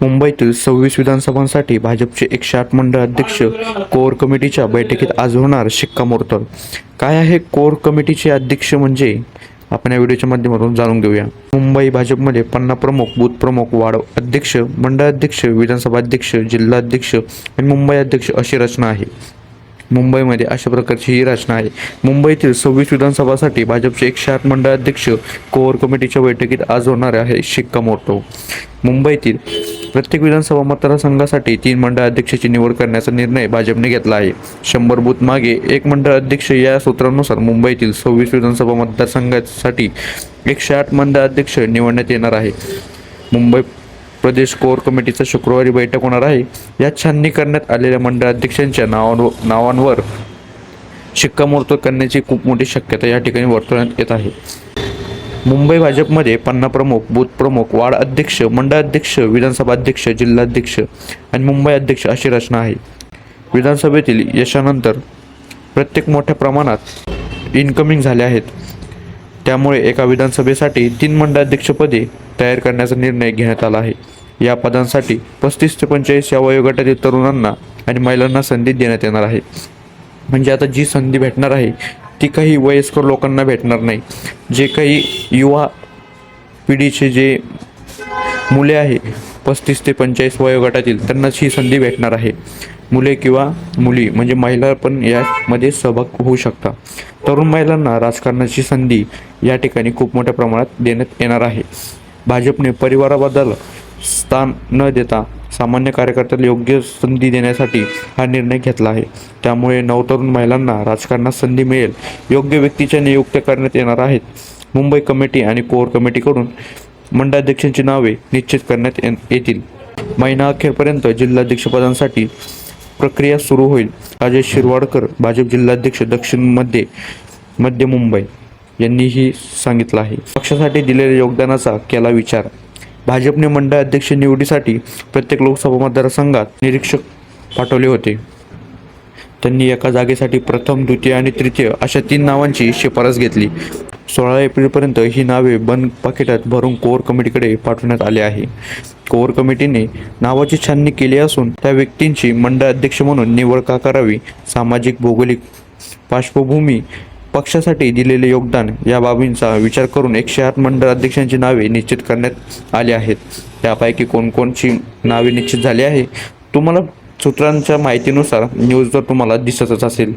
मुंबईतील सव्वीस विधानसभांसाठी भाजपचे एकशे आठ मंडळ अध्यक्ष कोर कमिटीच्या बैठकीत आज होणार शिक्कामोर्तब. काय आहे कोर कमिटीचे अध्यक्ष म्हणजे? आपण या व्हिडिओच्या माध्यमातून जाणून घेऊया. मुंबई भाजपमध्ये पन्ना प्रमुख बूथ प्रमुख वाढ अध्यक्ष मंडळ अध्यक्ष विधानसभा अध्यक्ष जिल्हा अध्यक्ष आणि मुंबई अध्यक्ष अशी रचना आहे. मुंबईमध्ये अशा प्रकारची ही रचना आहे. मुंबईतील सव्वीस विधानसभासाठी भाजपचे एकशे आठ मंडळ अध्यक्ष कमिटीच्या बैठकीत आज होणार आहे शिक्कामोर्तब मुंबईतील प्रत्येक विधानसभा मतदारसंघासाठी तीन मंडळ अध्यक्षाची निवड करण्याचा निर्णय भाजपने घेतला आहे. शंभर बूथ मागे एक मंडळ अध्यक्ष या सूत्रानुसार मुंबईतील सव्वीस विधानसभा मतदारसंघासाठी एकशे आठ मंडळ अध्यक्ष निवडण्यात येणार आहे. मुंबई प्रदेश कोर कमिटीचा शुक्रवारी बैठक होणार आहे. यात छाननी करण्यात आलेल्या मंडळ अध्यक्षांच्या नावांवर नावांवर शिक्कामोर्तब करण्याची खूप मोठी शक्यता या ठिकाणी वर्तवण्यात येत आहे. मुंबई भाजपमध्ये पन्ना प्रमुख बूथ प्रमुख वार्ड अध्यक्ष मंडळ अध्यक्ष विधानसभा अध्यक्ष जिल्हाध्यक्ष आणि मुंबई अध्यक्ष अशी रचना आहे. विधानसभेतील यशानंतर प्रत्येक मोठ्या प्रमाणात इन्कमिंग झाले आहेत. त्यामुळे एका विधानसभेसाठी तीन मंडळाध्यक्षपदे तयार करण्याचा निर्णय घेण्यात आला आहे. या पदांसाठी पस्तीस ते पंचेचाळीस या वयोगटातील तरुणांना आणि महिलांना संधी देण्यात येणार आहे. म्हणजे आता जी संधी भेटणार आहे ती काही वयस्कर लोकांना भेटणार नाही. जे काही युवा पिढीचे जे मुले आहे पस्तीस ते पंचेचाळीस वयोगटातील त्यांनाच ही संधी भेटणार आहे. मुले किंवा मुली म्हणजे महिला पण यामध्ये सहभाग होऊ शकता. तरुण महिलांना राजकारणाची संधी या ठिकाणी खूप मोठ्या प्रमाणात देण्यात येणार आहे. भाजपने परिवाराबद्दल स्थान न देता सामान्य कार्यकर्त्याला योग्य संधी देण्यासाठी हा निर्णय घेतला आहे. त्यामुळे नवतरुण महिलांना राजकारणात संधी मिळेल योग्य व्यक्तीच्या नियुक्त्या करण्यात येणार आहेत. मुंबई कमिटी आणि कोर कमिटीकडून मंडळाध्यक्षांची नावे निश्चित करण्यात ये- येतील. महिना अखेरपर्यंत जिल्हाध्यक्षपदांसाठी प्रक्रिया सुरू होईल. अजय शिरवाडकर भाजप जिल्हाध्यक्ष दक्षिण मध्य मध्य मुंबई यांनीही सांगितलं आहे. पक्षासाठी दिलेल्या योगदानाचा केला विचार. भाजपने मंडळ अध्यक्ष निवडीसाठी प्रत्येक लोकसभा मतदारसंघात निरीक्षक पाठवले होते. त्यांनी एका जागेसाठी प्रथम द्वितीय आणि तृतीय अशा तीन नावांची शिफारस घेतली. सोळा एप्रिलपर्यंत ही नावे बंद पाकिटात भरून कोर कमिटीकडे पाठवण्यात आले आहे. कोर कमिटीने नावाची छाननी केली असून त्या व्यक्तींची मंडळ अध्यक्ष म्हणून निवड का करावी सामाजिक भौगोलिक पार्श्वभूमी पक्षासाठी दिलेले योगदान या बाबींचा विचार करून एकशे आठ मंडळ अध्यक्षांची नावे निश्चित करण्यात आली आहेत. त्यापैकी कोणकोणची नावे निश्चित झाली आहे तुम्हाला सूत्रांच्या माहितीनुसार न्यूजवर तुम्हाला दिसतच असेल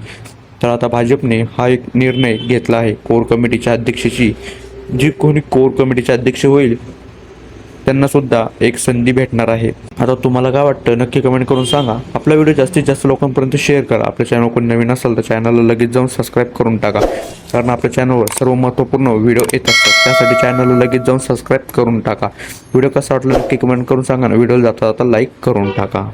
तर आता भाजपने हा एक निर्णय घेतला आहे. कोर कमिटीच्या अध्यक्षाची जी कोणी कोर कमिटीचे अध्यक्ष होईल त्यांना सुद्धा एक संधी भेटणार आहे. आता तुम्हाला काय वाटतं? नक्की कमेंट करून सांगा. आपला व्हिडिओ जास्तीत जास्त लोकांपर्यंत शेअर करा. आपल्या चॅनल कोणी नवीन असेल तर चॅनलला लगेच जाऊन सबस्क्राईब करून टाका. कारण आपल्या चॅनलवर सर्व महत्त्वपूर्ण व्हिडिओ येत असतात. त्यासाठी चॅनलला लगेच जाऊन सबस्क्राईब करून टाका. व्हिडिओ कसा वाटला नक्की कमेंट करून सांगा. ना व्हिडिओ जाता जाता लाईक करून टाका.